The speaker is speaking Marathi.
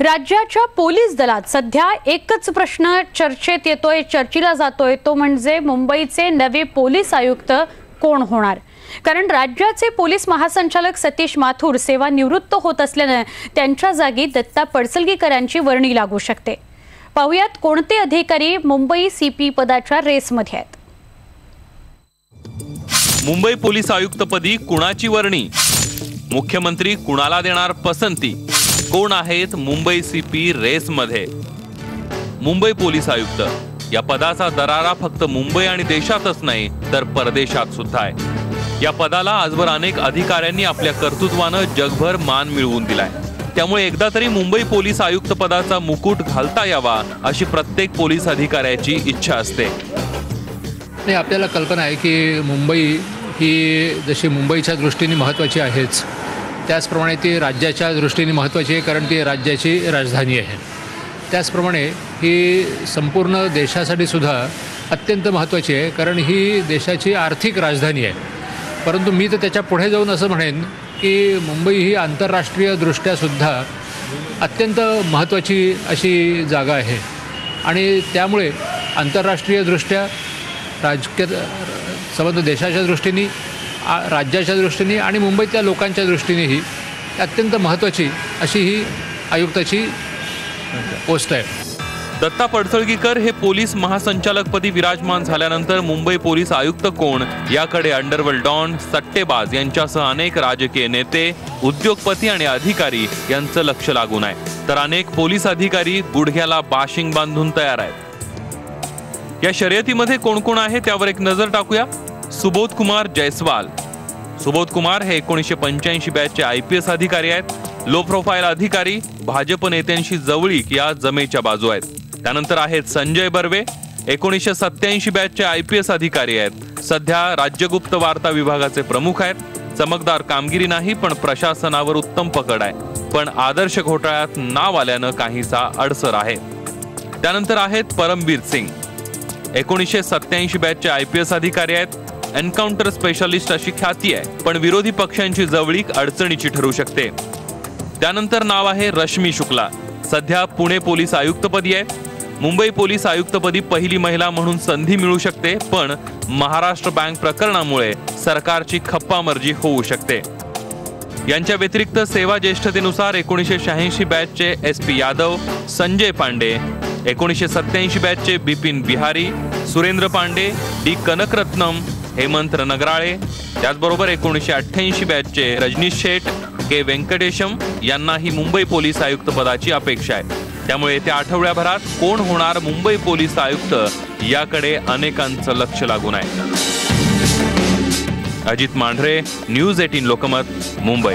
राज्याच्या पोलीस दलात सध्या एकच प्रश्न चर्चेत येतोय चर्चेला जातोय. तो म्हणजे मुंबईचे नवे पोलीस आयुक्त कोण होणार? कारण राज्याचे पोलीस महासंचालक सतीश माथूर सेवानिवृत्त होत असल्यानं त्यांच्या जागी दत्ता पडसलगीकरांची वर्णी लागू शकते. पाहुयात कोणते अधिकारी मुंबई सीपी पदाच्या रेसमध्ये आहेत. मुंबई पोलीस आयुक्तपदी कुणाची वर्णी? मुख्यमंत्री कुणाला देणार पसंती? कोण आहेत मुंबई सीपी रेसमध्ये? मुंबई पोलीस आयुक्त. या पदाचा दरारा फक्त मुंबई आणि देशातच नाही तर परदेशात सुद्धा आहे. या पदाला आजवर अनेक अधिकाऱ्यांनी आपल्या कर्तृत्वानं जगभर मान मिळवून दिलाय. त्यामुळे एकदा तरी मुंबई पोलीस आयुक्त पदाचा मुकुट घालता यावा अशी प्रत्येक पोलीस अधिकाऱ्याची इच्छा असते. नाही आपल्याला कल्पना आहे की मुंबई ही जशी मुंबईच्या दृष्टीने महत्त्वाची आहेच. त्याचप्रमाणे ती राज्याच्या दृष्टीने महत्त्वाची आहे कारण ती राज्याची राजधानी आहे. त्याचप्रमाणे ही संपूर्ण देशासाठी सुद्धा अत्यंत महत्त्वाची आहे कारण ही देशाची आर्थिक राजधानी आहे. परंतु मी तर त्याच्या पुढे जाऊन असं म्हणेन की मुंबई ही आंतरराष्ट्रीय दृष्ट्यासुद्धा अत्यंत महत्त्वाची अशी जागा आहे. आणि त्यामुळे आंतरराष्ट्रीयदृष्ट्या राजकीय संबंध देशाच्या दृष्टीने राज्याच्या दृष्टीने आणि मुंबईतल्या लोकांच्या दृष्टीनेही अत्यंत महत्त्वाची अशी ही आयुक्ताची पोस्ट आहे. दत्ता पडसळगीकर हे पोलीस महासंचालकपदी विराजमान झाल्यानंतर मुंबई पोलीस आयुक्त कोण? याकडे अंडरवर्ल्ड डॉन सट्टेबाज यांच्यासह अनेक राजकीय नेते उद्योगपती आणि अधिकारी यांचं लक्ष लागून आहे. तर अनेक पोलीस अधिकारी गुडघ्याला बाशिंग बांधून तयार आहेत. या शर्यतीमध्ये कोण कोण आहे त्यावर एक नजर टाकूया. सुबोध कुमार जयस्वाल. सुबोध कुमार हे एकोणीसशे पंच्याऐंशी बॅचचे आय पी एस अधिकारी आहेत. लो प्रोफाईल अधिकारी भाजप नेत्यांशी जवळीक या जमेच्या बाजू आहेत. त्यानंतर आहेत संजय बर्वे एकोणीसशे सत्याऐंशी बॅचचे आय पी एस अधिकारी आहेत. सध्या राज्यगुप्त वार्ता विभागाचे प्रमुख आहेत. चमकदार कामगिरी नाही पण प्रशासनावर उत्तम पकड आहे. पण आदर्श घोटाळ्यात नाव आल्यानं काहीसा अडसर आहे. त्यानंतर आहेत परमबीर सिंग. एकोणीसशे सत्याऐंशी बॅचचे आय पी एस अधिकारी आहेत. एन्काउंटर स्पेशालिस्ट अशी ख्याती आहे पण विरोधी पक्षांची जवळीक अडचणीची ठरू शकते. त्यानंतर नाव आहे रश्मी शुक्ला. सध्या पुणे पोलीस आयुक्तपदी आहे. मुंबई पोलीस आयुक्तपदी पहिली महिला म्हणून संधी मिळू शकते पण महाराष्ट्र बँक प्रकरणामुळे सरकारची खप्पामर्जी होऊ शकते. यांच्या व्यतिरिक्त सेवा ज्येष्ठतेनुसार एकोणीसशे शहाऐंशी बॅचचे एस पी यादव संजय पांडे एकोणीसशे सत्याऐंशी बॅचचे बिपिन बिहारी सुरेंद्र पांडे डी कनकरत्नम हेमंत नगराळे त्याचबरोबर एकोणीसशे अठ्ठ्याऐंशी बॅचचे रजनीश शेठ के व्यंकटेशम यांनाही मुंबई पोलीस आयुक्त पदाची अपेक्षा आहे. त्यामुळे येत्या आठवड्याभरात कोण होणार मुंबई पोलीस आयुक्त याकडे अनेकांचं लक्ष लागून आहे. Ajit Mandhare news eighteen Lokmat Mumbai.